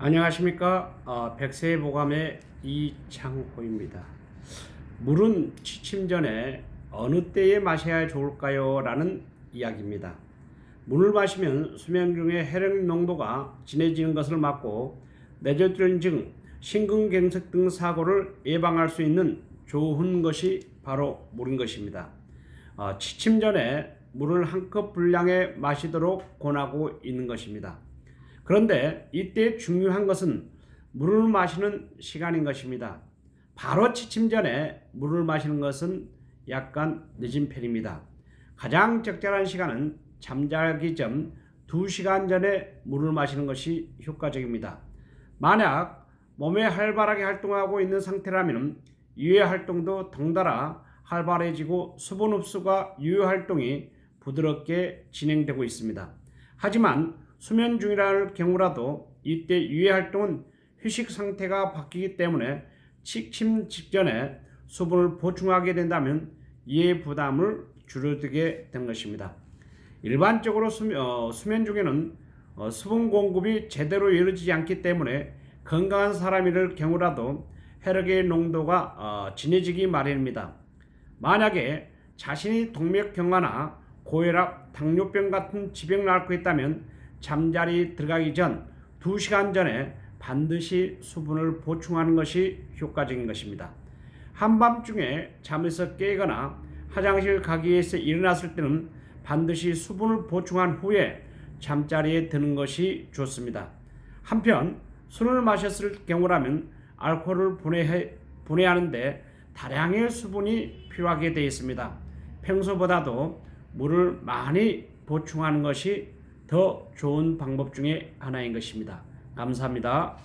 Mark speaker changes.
Speaker 1: 안녕하십니까 어, 백세보감의 이창호입니다. 물은 취침 전에 어느 때에 마셔야 좋을까요? 라는 이야기입니다. 물을 마시면 수면 중에 혈액 농도가 진해지는 것을 막고 뇌졸중, 심근경색 등 사고를 예방할 수 있는 좋은 것이 바로 물인 것입니다. 어, 취침 전에 물을 한 컵 분량에 마시도록 권하고 있는 것입니다. 그런데 이때 중요한 것은 물을 마시는 시간인 것입니다. 바로 취침 전에 물을 마시는 것은 약간 늦은 편입니다. 가장 적절한 시간은 잠자기 전 2시간 전에 물을 마시는 것이 효과적입니다. 만약 몸에 활발하게 활동하고 있는 상태라면 유해 활동도 덩달아 활발해지고 수분 흡수가 유해 활동이 부드럽게 진행되고 있습니다. 하지만 수면 중이라는 경우라도 이때 유해 활동은 휴식 상태가 바뀌기 때문에 취침 직전에 수분을 보충하게 된다면 이해 부담을 줄여두게 된 것입니다. 일반적으로 수면, 어, 수면 중에는 어, 수분 공급이 제대로 이루어지지 않기 때문에 건강한 사람일 경우라도 혈액의 농도가 어, 진해지기 마련입니다. 만약에 자신이 동맥경화나 고혈압, 당뇨병 같은 지병을 앓고 있다면 잠자리 들어가기 전 2시간 전에 반드시 수분을 보충하는 것이 효과적인 것입니다. 한밤중에 잠에서 깨거나 화장실 가기 위해서 일어났을 때는 반드시 수분을 보충한 후에 잠자리에 드는 것이 좋습니다. 한편 술을 마셨을 경우라면 알코올을 분해, 분해하는데 다량의 수분이 필요하게 되어 있습니다. 평소보다도 물을 많이 보충하는 것이 더 좋은 방법 중에 하나인 것입니다. 감사합니다.